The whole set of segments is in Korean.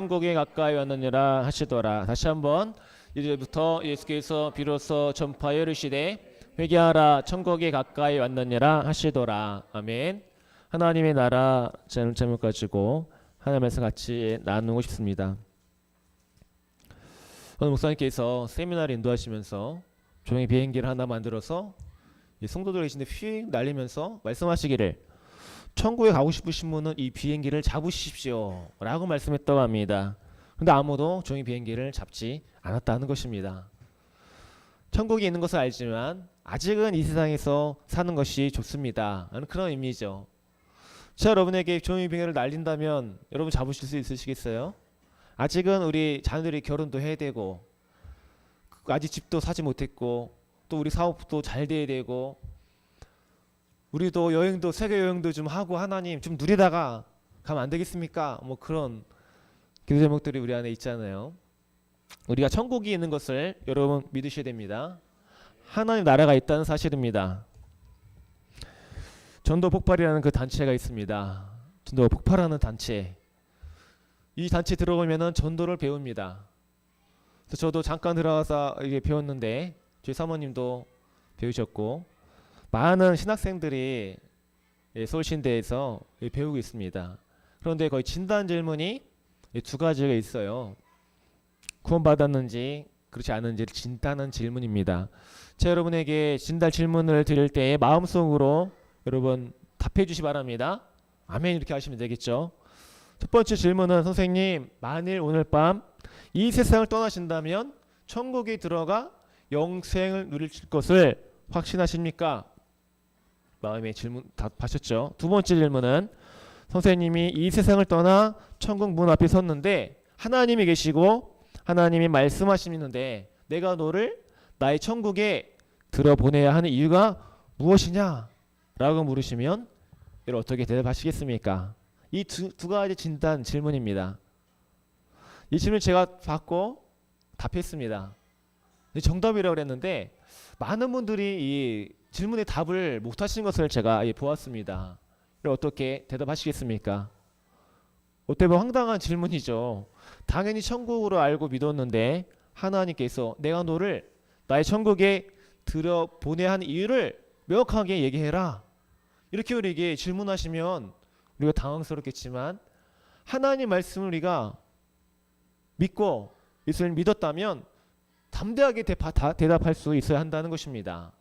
천국에 가까이 왔느니라 하시더라. 다시 한번 이제부터 예수께서 비로소 전파에 이르시되 회개하라 천국에 가까이 왔느니라 하시더라. 아멘. 하나님의 나라 제목 제목 가지고 하나님에서 같이 나누고 싶습니다. 오늘 목사님께서 세미나를 인도하시면서 조용히 비행기를 하나 만들어서 이 성도들 계신데 휙 날리면서 말씀하시기를 천국에 가고 싶으신 분은 이 비행기를 잡으십시오 라고 말씀했다고 합니다. 근데 아무도 종이 비행기를 잡지 않았다는 것입니다. 천국에 있는 것을 알지만 아직은 이 세상에서 사는 것이 좋습니다. 그런 의미죠. 자, 여러분에게 종이 비행기를 날린다면 여러분 잡으실 수 있으시겠어요? 아직은 우리 자녀들이 결혼도 해야 되고 아직 집도 사지 못했고 또 우리 사업도 잘 돼야 되고 우리도 여행도 세계 여행도 좀 하고 하나님 좀 누리다가 가면 안 되겠습니까? 뭐 그런 기도 제목들이 우리 안에 있잖아요. 우리가 천국이 있는 것을 여러분 믿으셔야 됩니다. 하나님 나라가 있다는 사실입니다. 전도 폭발이라는 그 단체가 있습니다. 전도 폭발하는 단체. 이 단체 들어오면은 전도를 배웁니다. 저도 잠깐 들어가서 이게 배웠는데 저희 사모님도 배우셨고 많은 신학생들이 예, 서울신대에서 예, 배우고 있습니다. 그런데 거의 진단 질문이 예, 두 가지가 있어요. 구원받았는지 그렇지 않은지를 진단하는 질문입니다. 자 여러분에게 진단 질문을 드릴 때 마음속으로 여러분 답해 주시 바랍니다. 아멘 이렇게 하시면 되겠죠. 첫 번째 질문은 선생님 만일 오늘 밤 이 세상을 떠나신다면 천국에 들어가 영생을 누릴 것을 확신하십니까? 마음의 질문 답하셨죠. 두 번째 질문은 선생님이 이 세상을 떠나 천국 문 앞에 섰는데 하나님이 계시고 하나님이 말씀하시는데 내가 너를 나의 천국에 들어보내야 하는 이유가 무엇이냐? 라고 물으시면 여러분 어떻게 대답하시겠습니까? 이 두 가지 진단 질문입니다. 이 질문 제가 받고 답했습니다. 정답이라고 그랬는데 많은 분들이 이 질문에 답을 못 하신 것을 제가 예, 보았습니다. 어떻게 대답하시겠습니까? 어떻게 보면 황당한 질문이죠. 당연히 천국으로 알고 믿었는데 하나님께서 내가 너를 나의 천국에 들여 보내야 하는 이유를 명확하게 얘기해라. 이렇게 우리에게 질문하시면 우리가 당황스럽겠지만 하나님 말씀을 우리가 믿고 예수를 믿었다면 담대하게 대답할 수 있어야 한다는 것입니다.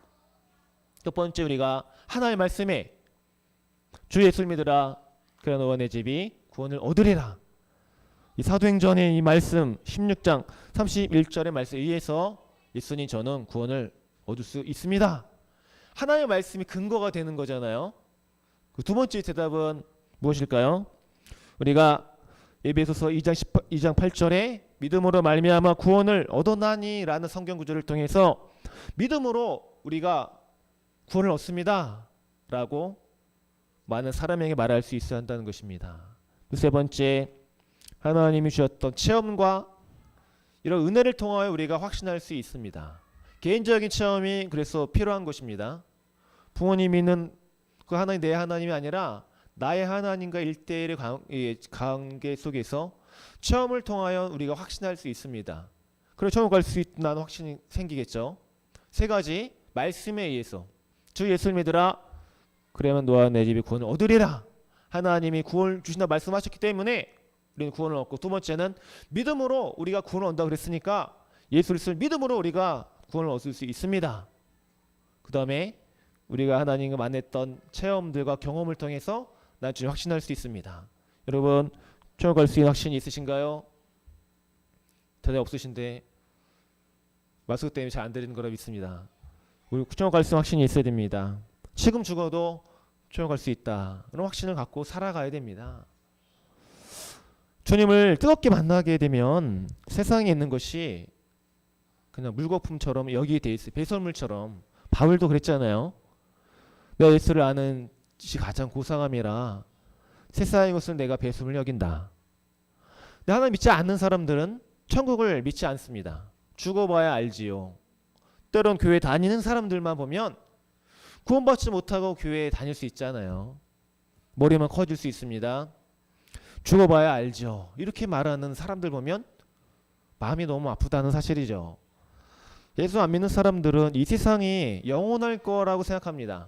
첫 번째 우리가 하나의 말씀에 주 예수를 믿으라 그러 너와 내 집이 구원을 얻으리라 이 사도행전의 이 말씀 16장 31절의 말씀에 의해서 예수님 저는 구원을 얻을 수 있습니다. 하나의 말씀이 근거가 되는 거잖아요. 그 두 번째 대답은 무엇일까요? 우리가 에베소서 2장 18, 2장 8절에 믿음으로 말미암아 구원을 얻어나니라는 성경 구절을 통해서 믿음으로 우리가 구원을 얻습니다 라고 많은 사람에게 말할 수 있어야 한다는 것입니다. 세 번째 하나님이 주셨던 체험과 이런 은혜를 통하여 우리가 확신할 수 있습니다. 개인적인 체험이 그래서 필요한 것입니다. 부모님이 있는 그 하나님 내 하나님이 아니라 나의 하나님과 일대일의 관계 속에서 체험을 통하여 우리가 확신할 수 있습니다. 그래 천국 갈수 있다는 확신이 생기겠죠. 세 가지 말씀에 의해서 주 예수를 믿으라 그러면 너와 내 집이 구원을 얻으리라 하나님이 구원 주신다 말씀하셨기 때문에 우리는 구원을 얻고 두 번째는 믿음으로 우리가 구원을 얻는다 그랬으니까 예수 그리스도를 믿음으로 우리가 구원을 얻을 수 있습니다. 그 다음에 우리가 하나님과 만났던 체험들과 경험을 통해서 나중에 확신할 수 있습니다. 여러분 천국 갈수 있는 확신이 있으신가요? 대답 없으신데 마스크 때문에 잘안 들리는 거라 믿습니다. 우리 천국 갈수 확신이 있어야 됩니다. 지금 죽어도 천국 갈수 있다. 그런 확신을 갖고 살아가야 됩니다. 주님을 뜨겁게 만나게 되면 세상에 있는 것이 그냥 물거품처럼 여기에 돼 있어요. 배설물처럼. 바울도 그랬잖아요. 내가 예수를 아는 것이 가장 고상함이라 세상의 것은 내가 배설물 여긴다. 근데 하나님 믿지 않는 사람들은 천국을 믿지 않습니다. 죽어봐야 알지요. 때론 교회 다니는 사람들만 보면 구원받지 못하고 교회에 다닐 수 있잖아요. 머리만 커질 수 있습니다. 죽어봐야 알죠. 이렇게 말하는 사람들 보면 마음이 너무 아프다는 사실이죠. 예수 안 믿는 사람들은 이 세상이 영원할 거라고 생각합니다.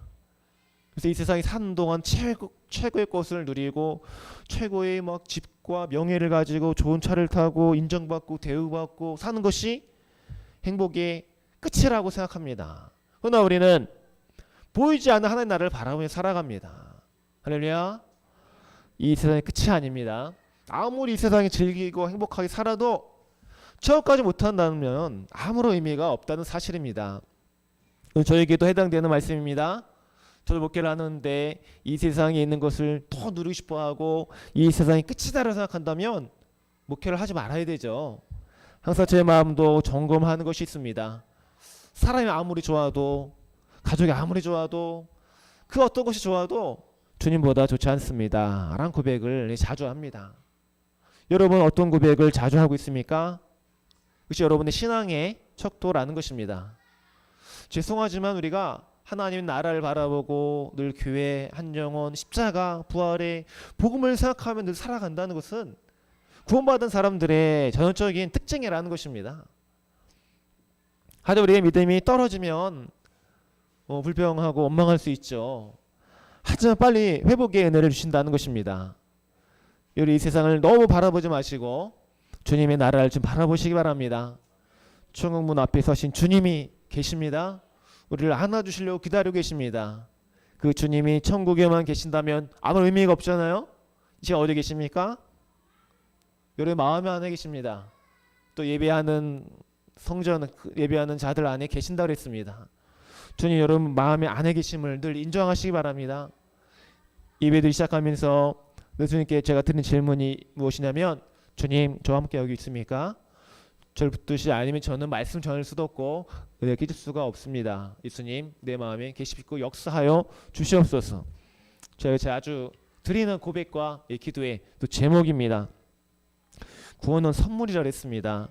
그래서 이 세상에 사는 동안 최고, 최고의 것을 누리고 최고의 막 집과 명예를 가지고 좋은 차를 타고 인정받고 대우받고 사는 것이 행복의 끝이라고 생각합니다. 그러나 우리는 보이지 않는 하나님 나라를 바라보며 살아갑니다. 할렐루야. 이 세상의 끝이 아닙니다. 아무리 이 세상에 즐기고 행복하게 살아도 저까지 못한다면 아무런 의미가 없다는 사실입니다. 저에게도 해당되는 말씀입니다. 저도 목회를 하는데 이 세상에 있는 것을 더 누리고 싶어하고 이 세상이 끝이다라고 생각한다면 목회를 하지 말아야 되죠. 항상 제 마음도 점검하는 것이 있습니다. 사람이 아무리 좋아도 가족이 아무리 좋아도 그 어떤 것이 좋아도 주님보다 좋지 않습니다. 라는 고백을 자주 합니다. 여러분 어떤 고백을 자주 하고 있습니까? 그것이 여러분의 신앙의 척도라는 것입니다. 죄송하지만 우리가 하나님 나라를 바라보고 늘 교회 한 영혼 십자가 부활의 복음을 생각하며 늘 살아간다는 것은 구원받은 사람들의 전형적인 특징이라는 것입니다. 하도 우리의 믿음이 떨어지면 어, 불평하고 원망할 수 있죠. 하지만 빨리 회복의 은혜를 주신다는 것입니다. 우리 이 세상을 너무 바라보지 마시고 주님의 나라를 좀 바라보시기 바랍니다. 천국문 앞에 서신 주님이 계십니다. 우리를 안아주시려고 기다리고 계십니다. 그 주님이 천국에만 계신다면 아무 의미가 없잖아요. 이제 어디 계십니까? 여러분 마음의 안에 계십니다. 또 예배하는 성전 그 예배하는 자들 안에 계신다 그랬습니다. 주님 여러분 마음의 안에 계심을 늘 인정하시기 바랍니다. 예배들 시작하면서 예수님께 제가 드린 질문이 무엇이냐면 주님 저와 함께 여기 있습니까? 저를 붙드시 아니면 저는 말씀 전할 수도 없고 은혜 끼칠 수가 없습니다. 예수님 내 마음에 계시고 역사하여 주시옵소서. 제가 자주 드리는 고백과 이 기도의 또 제목입니다. 구원은 선물이라 했습니다.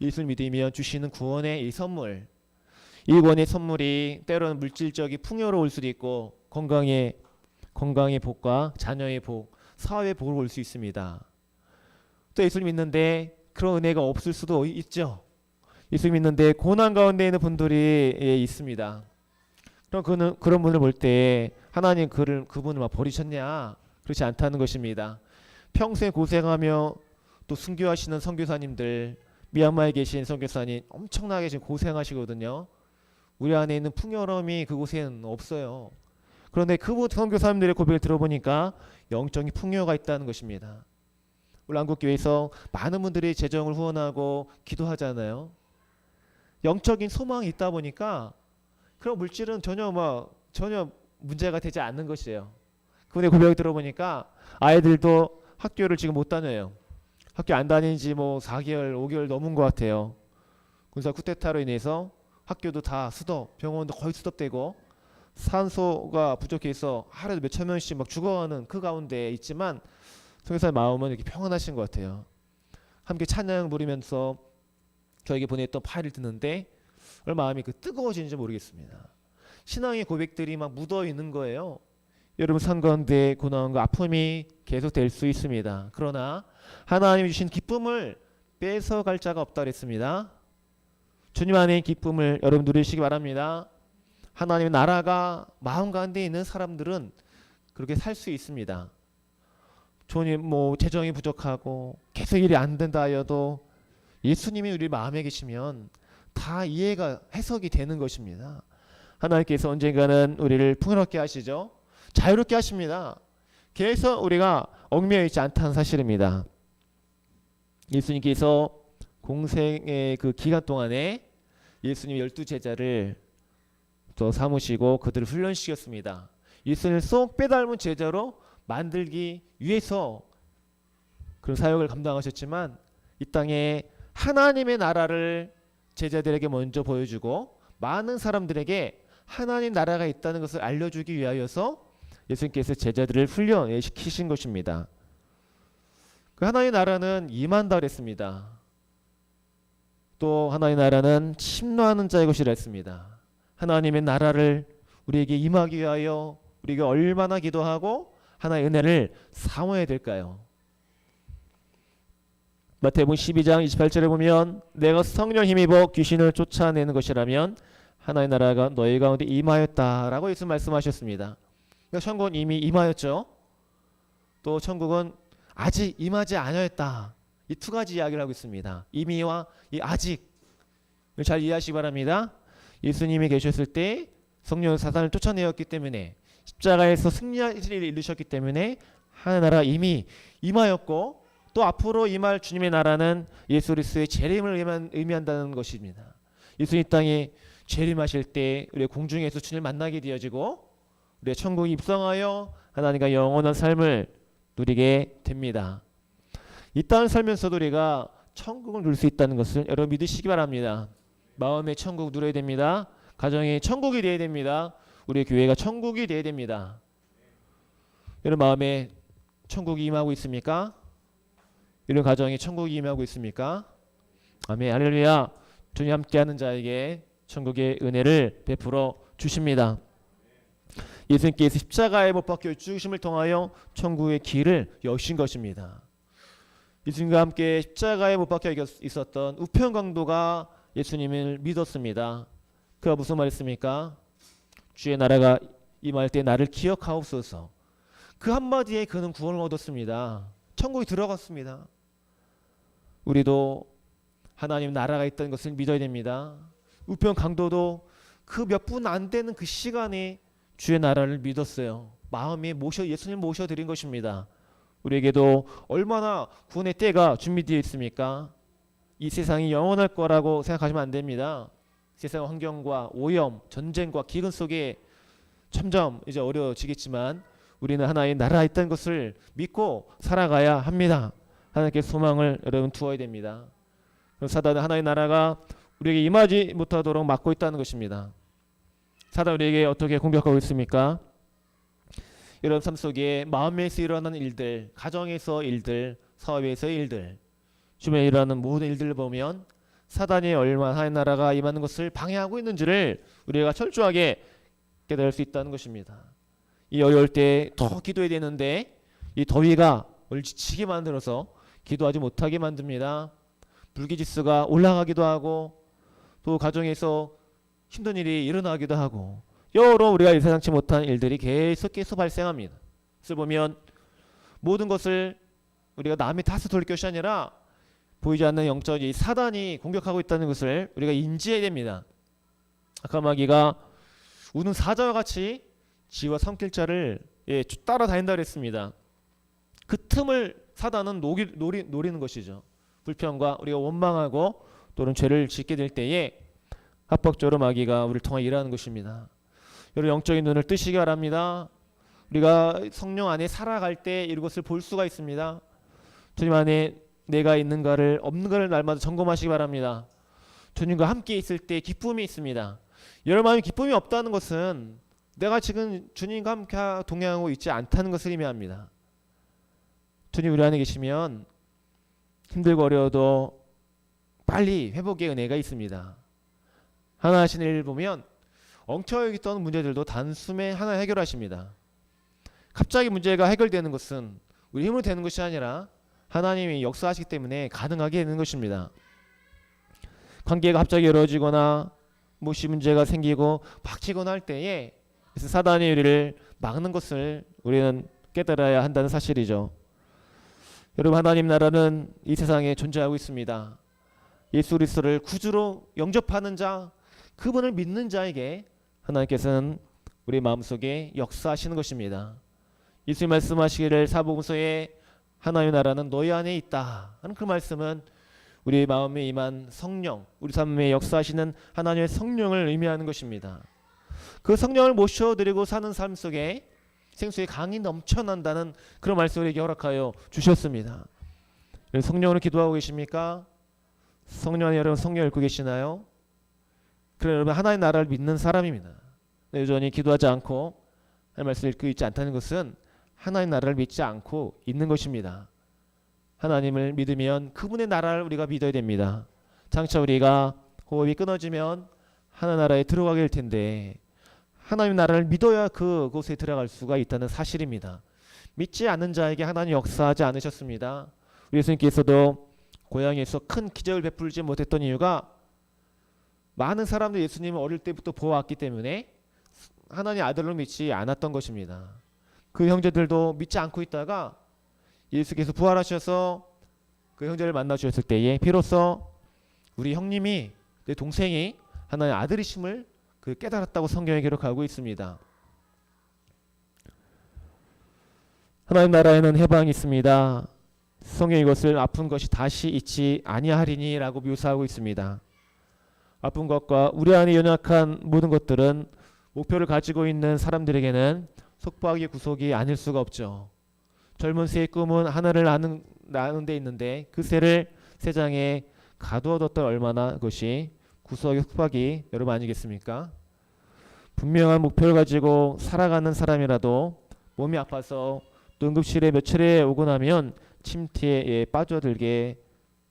예수 믿으면 주시는 구원의 이 선물. 이 구원의 선물이 때로는 물질적인 풍요로울 수도 있고 건강의 건강의 복과 자녀의 복, 사회의 복을 올 수 있습니다. 또 예수를 믿는데 그런 은혜가 없을 수도 있죠. 예수 믿는데 고난 가운데 있는 분들이 예, 있습니다. 그럼 그는 그런 분을 볼 때 하나님 그를 그분을 막 버리셨냐? 그렇지 않다는 것입니다. 평생 고생하며 또 순교하시는 선교사님들 미얀마에 계신 선교사님 엄청나게 지금 고생하시거든요. 우리 안에 있는 풍요로움이 그곳에는 없어요. 그런데 그 선교사님들의 고백을 들어보니까 영적인 풍요가 있다는 것입니다. 우리 한국교회에서 많은 분들이 재정을 후원하고 기도하잖아요. 영적인 소망이 있다 보니까 그런 물질은 전혀 뭐 전혀 문제가 되지 않는 것이에요. 그분의 고백을 들어보니까 아이들도 학교를 지금 못 다녀요. 학교 안 다닌 지 뭐 4개월, 5개월 넘은 것 같아요. 군사 쿠데타로 인해서 학교도 다 수도, 병원도 거의 수도되고 산소가 부족해서 하루에도 몇천 명씩 막 죽어가는 그 가운데 있지만 성교사의 마음은 이렇게 평안하신 것 같아요. 함께 찬양 부르면서 저에게 보냈던 파일을 듣는데 얼마 마음이 그 뜨거워지는지 모르겠습니다. 신앙의 고백들이 막 묻어 있는 거예요. 여러분 산 가운데 고난과 아픔이 계속 될 수 있습니다. 그러나 하나님이 주신 기쁨을 뺏어갈 자가 없다 그랬습니다. 주님 안에 기쁨을 여러분 누리시기 바랍니다. 하나님의 나라가 마음 가운데 있는 사람들은 그렇게 살 수 있습니다. 주님 뭐 재정이 부족하고 계속 일이 안 된다 하여도 예수님이 우리 마음에 계시면 다 이해가 해석이 되는 것입니다. 하나님께서 언젠가는 우리를 풍요롭게 하시죠. 자유롭게 하십니다. 그래서 우리가 얽매여 있지 않다는 사실입니다. 예수님께서 공생의 그 기간 동안에 예수님 열두 제자를 또 삼으시고 그들을 훈련시켰습니다. 예수님을 쏙 빼닮은 제자로 만들기 위해서 그런 사역을 감당하셨지만 이 땅에 하나님의 나라를 제자들에게 먼저 보여주고 많은 사람들에게 하나님 나라가 있다는 것을 알려주기 위하여서 예수님께서 제자들을 훈련시키신 것입니다. 그 하나님의 나라는 그랬습니다. 또 하나님의 나라는 침노하는 자의 것이라 했습니다. 하나님의 나라를 우리에게 임하기 위하여 우리가 얼마나 기도하고 하나의 은혜를 사모해야 될까요? 마태복음 12장 28절에 보면 내가 성령 힘입어 귀신을 쫓아내는 것이라면 하나의 나라가 너희 가운데 임하였다라고 예수 말씀하셨습니다. 그러니까 천국은 이미 임하였죠. 또 천국은 아직 임하지 않았다. 이 두 가지 이야기를 하고 있습니다. 이미와 이 아직 잘 이해하시기 바랍니다. 예수님이 계셨을 때 성령 사단을 쫓아내었기 때문에 십자가에서 승리를 이루셨기 때문에 하나의 나라 이미 임하였고 또 앞으로 임할 주님의 나라는 예수 그리스도의 재림을 의미한- 의미한다는 것입니다. 예수님 이 땅에 재림하실 때 우리 공중에서 주님을 만나게 되어지고 우리 천국에 입성하여 하나님과 영원한 삶을 누리게 됩니다. 이 땅을 살면서도 우리가 천국을 누릴 수 있다는 것을 여러분 믿으시기 바랍니다. 마음의 천국 누려야 됩니다. 가정이 천국이 되어야 됩니다. 우리 교회가 천국이 되어야 됩니다. 여러분 마음에 천국이 임하고 있습니까? 이런 가정이 천국이 임하고 있습니까? 아멘 할렐루야 주님 함께하는 자에게 천국의 은혜를 베풀어 주십니다. 예수님께서 십자가에 못 박혀 죽으심을 통하여 천국의 길을 여신 것입니다. 예수님과 함께 십자가에 못 박혀 있었던 우편 강도가 예수님을 믿었습니다. 그가 무슨 말했습니까? 주의 나라가 임할 때 나를 기억하옵소서. 그 한마디에 그는 구원을 얻었습니다. 천국에 들어갔습니다. 우리도 하나님 나라가 있다는 것을 믿어야 됩니다. 우편 강도도 그 몇 분 안 되는 그 시간에 주의 나라를 믿었어요. 마음에 모셔 예수님 모셔 드린 것입니다. 우리에게도 얼마나 구원의 때가 준비되어 있습니까? 이 세상이 영원할 거라고 생각하시면 안 됩니다. 세상 환경과 오염, 전쟁과 기근 속에 점점 이제 어려워지겠지만 우리는 하나의 나라에 있다는 것을 믿고 살아가야 합니다. 하나님께 소망을 여러분 두어야 됩니다. 사단은 하나의 나라가 우리에게 임하지 못하도록 막고 있다는 것입니다. 사단 우리에게 어떻게 공격하고 있습니까? 여러분 삶 속에 마음에서 일어나는 일들, 가정에서 일들, 사업에서 일들, 주변에 일어나는 모든 일들을 보면 사단이 얼마나 하나의 나라가 임하는 것을 방해하고 있는지를 우리가 철저하게 깨달을 수 있다는 것입니다. 이 어려울 때 더 기도해야 되는데 이 더위가 우리를 지치게 만들어서 기도하지 못하게 만듭니다. 불기지수가 올라가기도 하고 또 가정에서 힘든 일이 일어나기도 하고 여러 우리가 예상치 못한 일들이 계속해서 발생합니다. 그래서 보면 모든 것을 우리가 남의 탓을 돌릴 것이 아니라 보이지 않는 영적 이 사단이 공격하고 있다는 것을 우리가 인지해야 됩니다. 아까 마귀가 우는 사자와 같이 지와 성길자를 예, 쭉 따라다닌다 그랬습니다. 그 틈을 사단은 노기, 노리, 노리는 것이죠. 불평과 우리가 원망하고 또는 죄를 짓게 될 때에 합법적으로 마귀가 우리를 통해 일하는 것입니다. 여러분 영적인 눈을 뜨시기 바랍니다. 우리가 성령 안에 살아갈 때 이것을 볼 수가 있습니다. 주님 안에 내가 있는가를 없는가를 날마다 점검하시기 바랍니다. 주님과 함께 있을 때 기쁨이 있습니다. 여러분 마음에 기쁨이 없다는 것은 내가 지금 주님과 함께 동행하고 있지 않다는 것을 의미합니다. 주님 우리 안에 계시면 힘들고 어려워도 빨리 회복의 은혜가 있습니다. 하나 하시는 일을 보면 엉켜여 있던 문제들도 단숨에 하나 해결하십니다. 갑자기 문제가 해결되는 것은 우리 힘으로 되는 것이 아니라 하나님이 역사하시기 때문에 가능하게 되는 것입니다. 관계가 갑자기 이루어지거나 무엇이 문제가 생기고 박치거나 할 때에 사단이 우리를 막는 것을 우리는 깨달아야 한다는 사실이죠. 여러분 하나님 나라는 이 세상에 존재하고 있습니다. 예수 그리스도를 구주로 영접하는 자, 그분을 믿는 자에게 하나님께서는 우리 마음속에 역사하시는 것입니다. 예수님 말씀하시기를 사복음서에 하나님의 나라는 너희 안에 있다 하는 그 말씀은 우리 마음에 임한 성령, 우리 삶에 역사하시는 하나님의 성령을 의미하는 것입니다. 그 성령을 모셔드리고 사는 삶 속에 생수의 강이 넘쳐난다는 그런 말씀을 허락하여 주셨습니다. 성령으로 기도하고 계십니까? 성령 여러분 성령 읽고 계시나요? 그래 여러분 하나의 나라를 믿는 사람입니다. 여전히 기도하지 않고 하나님 말씀을 읽고 있지 않다는 것은 하나의 나라를 믿지 않고 있는 것입니다. 하나님을 믿으면 그분의 나라를 우리가 믿어야 됩니다. 장차 우리가 호흡이 끊어지면 하나 나라에 들어가게 될 텐데 하나님 나라를 믿어야 그곳에 들어갈 수가 있다는 사실입니다. 믿지 않는 자에게 하나님 역사하지 않으셨습니다. 우리 예수님께서도 고향에서 큰 기적을 베풀지 못했던 이유가 많은 사람들이 예수님을 어릴 때부터 보아왔기 때문에 하나님 아들로 믿지 않았던 것입니다. 그 형제들도 믿지 않고 있다가 예수께서 부활하셔서 그 형제를 만나 주셨을 때에 비로소 우리 형님이 내 동생이 하나님의 아들이심을 그 깨달았다고 성경에 기록하고 있습니다. 하나님 나라에는 해방이 있습니다. 성경 이것을 아픈 것이 다시 있지 아니하리니라고 묘사하고 있습니다. 아픈 것과 우리 안에 연약한 모든 것들은 목표를 가지고 있는 사람들에게는 속박의 구속이 아닐 수가 없죠. 젊은 새의 꿈은 하늘을 나는 나는 데 있는데 그 새를 새장에 가두어뒀던 얼마나 그것이 구속의 속박이 여러분 아니겠습니까? 분명한 목표를 가지고 살아가는 사람이라도 몸이 아파서 또 응급실에 며칠에 오고 나면 침대에 빠져들게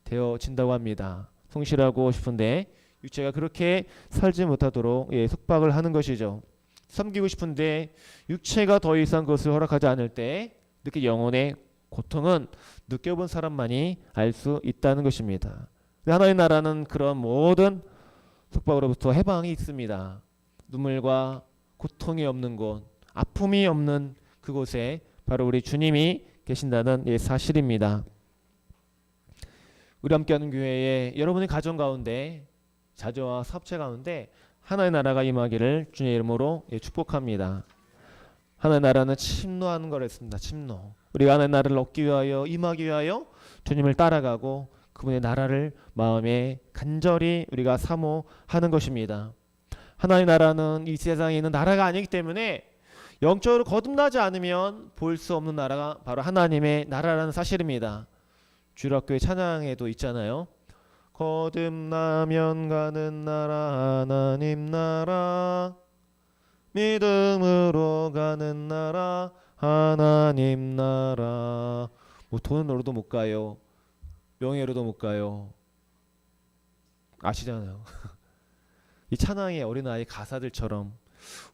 되어진다고 합니다. 성실하고 싶은데 육체가 그렇게 살지 못하도록 예, 속박을 하는 것이죠. 섬기고 싶은데 육체가 더 이상 그것을 허락하지 않을 때 늦게 영혼의 고통은 느껴본 사람만이 알 수 있다는 것입니다. 하나의 나라는 그런 모든 속박으로부터 해방이 있습니다. 눈물과 고통이 없는 곳, 아픔이 없는 그곳에 바로 우리 주님이 계신다는 예, 사실입니다. 우리 함께하는 교회에 여러분의 가정 가운데 자녀와 사업체 가운데 하나의 나라가 임하기를 주님의 이름으로 예, 축복합니다. 하나의 나라는 침노하는 거랬습니다. 침노. 우리가 하나의 나라를 얻기 위하여 임하기 위하여 주님을 따라가고 그분의 나라를 마음에 간절히 우리가 사모하는 것입니다. 하나의 나라는 이 세상에 있는 나라가 아니기 때문에 영적으로 거듭나지 않으면 볼 수 없는 나라가 바로 하나님의 나라라는 사실입니다. 주일학교의 찬양에도 있잖아요. 거듭나면 가는 나라 하나님 나라. 믿음으로 가는 나라 하나님 나라. 뭐 돈으로도 못 가요. 명예로도 못 가요. 아시잖아요. 이 찬양의 어린아이 가사들처럼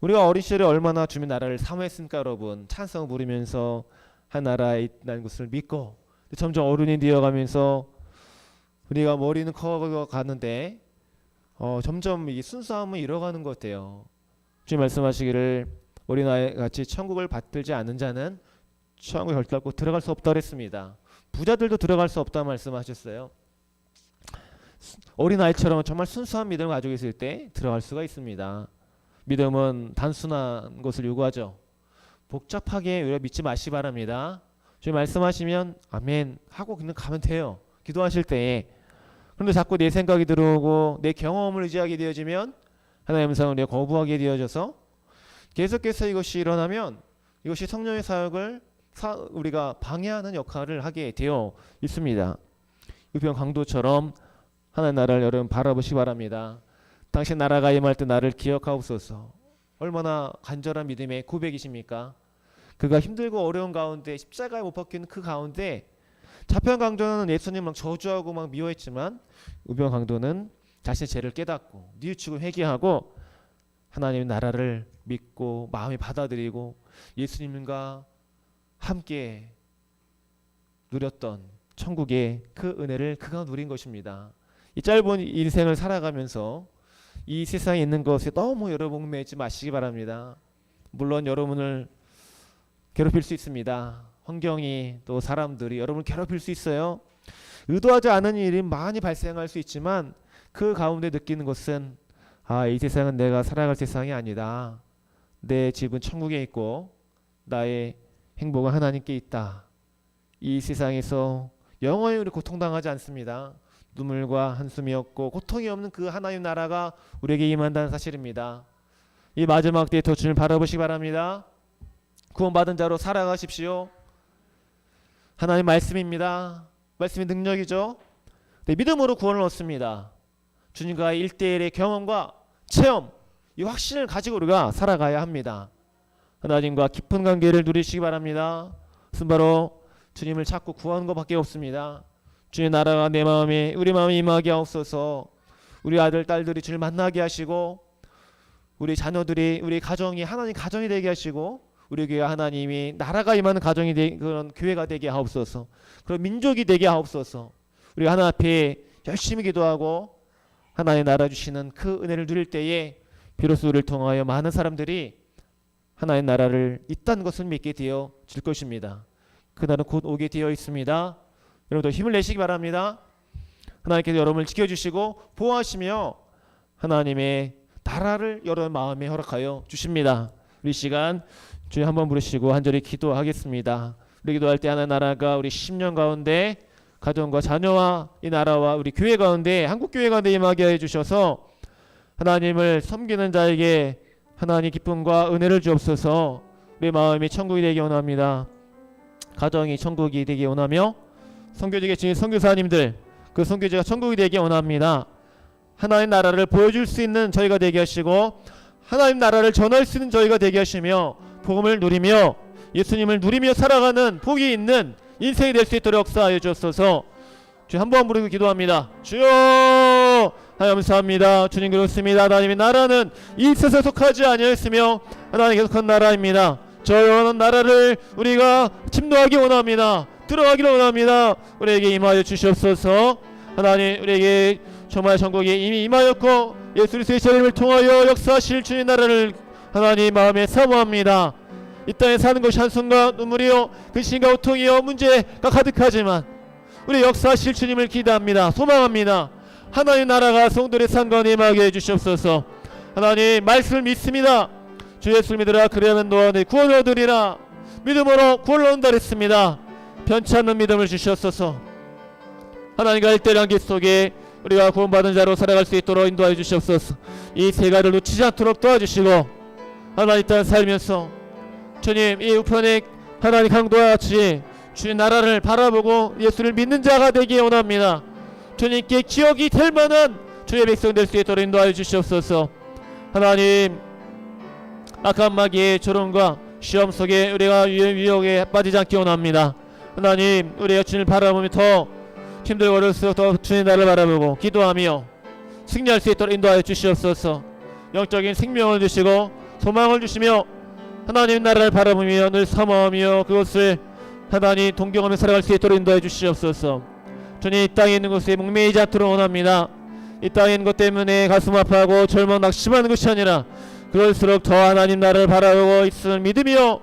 우리가 어린 시절에 얼마나 주님 나라를 사모했습니까 여러분? 찬송 부르면서 한 나라에 있다는 것을 믿고 점점 어른이 되어가면서 우리가 머리는 커 가는데 어, 점점 이 순수함을 잃어가는 것 같아요. 주님 말씀하시기를 어린아이 같이 천국을 받들지 않는 자는 천국 결단코 들어갈 수 없다 그랬습니다. 부자들도 들어갈 수 없다 말씀하셨어요. 어린아이처럼 정말 순수한 믿음을 가지고 있을 때 들어갈 수가 있습니다. 믿음은 단순한 것을 요구하죠. 복잡하게 우리가 믿지 마시 바랍니다. 주님 말씀하시면 아멘 하고 그냥 가면 돼요. 기도하실 때에 그런데 자꾸 내 생각이 들어오고 내 경험을 의지하게 되어지면 하나님의 음성을 우리가 거부하게 되어져서 계속해서 이것이 일어나면 이것이 성령의 사역을 사, 우리가 방해하는 역할을 하게 되어 있습니다. 유병 강도처럼 하나님 나라를 여러분 바라보시기 바랍니다. 당신 나라가 임할 때 나를 기억하옵소서. 얼마나 간절한 믿음의 고백이십니까? 그가 힘들고 어려운 가운데 십자가에 못 박히는 그 가운데 자편 강도는 예수님 막 저주하고 막 미워했지만 우병 강도는 자신의 죄를 깨닫고 뉘우치고 회개하고 하나님의 나라를 믿고 마음에 받아들이고 예수님과 함께 누렸던 천국의 그 은혜를 그가 누린 것입니다. 이 짧은 인생을 살아가면서 이 세상에 있는 것에 너무 여러분 매지 마시기 바랍니다. 물론 여러분을 괴롭힐 수 있습니다. 환경이 또 사람들이 여러분을 괴롭힐 수 있어요. 의도하지 않은 일이 많이 발생할 수 있지만 그 가운데 느끼는 것은 아, 이 세상은 내가 살아갈 세상이 아니다. 내 집은 천국에 있고 나의 행복은 하나님께 있다. 이 세상에서 영원히 우리 고통당하지 않습니다. 눈물과 한숨이 없고 고통이 없는 그 하나님 나라가 우리에게 임한다는 사실입니다. 이 마지막 때에 더 주님 바라보시기 바랍니다. 구원받은 자로 살아가십시오. 하나님 말씀입니다. 말씀이 능력이죠. 네, 믿음으로 구원을 얻습니다. 주님과의 일대일의 경험과 체험, 이 확신을 가지고 우리가 살아가야 합니다. 하나님과 깊은 관계를 누리시기 바랍니다. 그것은 바로 주님을 찾고 구하는 것밖에 없습니다. 주의 나라가 내 마음에 우리 마음에 임하게 하옵소서. 우리 아들 딸들이 주를 만나게 하시고 우리 자녀들이 우리 가정이 하나님 가정이 되게 하시고 우리 교회 하나님이 나라가 임하는 가정이 되, 그런 교회가 되게 하옵소서. 그런 민족이 되게 하옵소서. 우리 하나 앞에 열심히 기도하고 하나의 나라 주시는 그 은혜를 누릴 때에 비로소 우리를 통하여 많은 사람들이 하나의 나라를 있다는 것을 믿게 되어 질 것입니다. 그날은 곧 오게 되어 있습니다. 여러분들 힘을 내시기 바랍니다. 하나님께서 여러분을 지켜주시고 보호하시며 하나님의 나라를 여러분 마음에 허락하여 주십니다. 우리 시간 주님 한번 부르시고 한절히 기도하겠습니다. 우리 기도할 때 하나의 나라가 우리 10년 가운데 가정과 자녀와 이 나라와 우리 교회 가운데 한국 교회 가운데 임하게 해 주셔서 하나님을 섬기는 자에게 하나님 기쁨과 은혜를 주옵소서. 우리 마음이 천국이 되기 원합니다. 가정이 천국이 되기 원하며 선교직의 주인 선교사님들 그 선교지가 천국이 되기 원합니다. 하나님 나라를 보여줄 수 있는 저희가 되게 하시고 하나님 나라를 전할 수 있는 저희가 되게 하시며 복음을 누리며 예수님을 누리며 살아가는 복이 있는 인생이 될 수 있도록 역사하여 주옵소서. 주 한 번 부르고 기도합니다. 주여 감사합니다. 주님 그렇습니다. 하나님의 나라는 이 세상에 속하지 아니하였으며 하나님 계속한 나라입니다. 저 영원한 나라를 우리가 침노하기 원합니다. 들어가기를 원합니다. 우리에게 임하여 주시옵소서. 하나님 우리에게 정말 전국에 이미 임하였고 예수 그리스도의 이름을 통하여 역사하실 주님 나라를 하나님 마음에 사모합니다. 이 땅에 사는 것이 한순간 눈물이요 근심과 고통이요 문제가 가득하지만 우리 역사하실 주님을 기대합니다. 소망합니다. 하나님 나라가 성도의 상관에 임하게 해주시옵소서. 하나님 말씀을 믿습니다. 주 예수를 믿으라 그리하면 너희 구원을 얻으리라 믿음으로 구원을 얻는다 했습니다. 않는 믿음을 주시옵소서. 하나님과 일대의 관계 속에 우리가 구원받은 자로 살아갈 수 있도록 인도하여 주시옵소서. 이 세가를 놓치지 않도록 도와주시고 하나님 땅 살면서 주님 이 우편에 하나님 강도와 같이 주의 나라를 바라보고 예수를 믿는 자가 되기 원합니다. 주님께 기억이 될 만한 주의 백성 될 수 있도록 인도하여 주시옵소서. 하나님 악한 마귀의 조롱과 시험 속에 우리가 위- 위협에 빠지지 않기 원합니다. 하나님 우리가 주님을 바라보며 더 힘들고 어려울수록 더 주님 나를 바라보고 기도하며 승리할 수 있도록 인도하여 주시옵소서. 영적인 생명을 주시고 소망을 주시며 하나님 나라를 바라보며 늘 사모하며 그것을 하나님 동경하며 살아갈 수 있도록 인도해 주시옵소서. 주님 이 땅에 있는 곳에 목매이지 않도록 원합니다. 이 땅에 있는 것 때문에 가슴 아파하고 절망 낙심하는 것이 아니라 그럴수록 더 하나님 나라를 바라보고 있음을 믿으며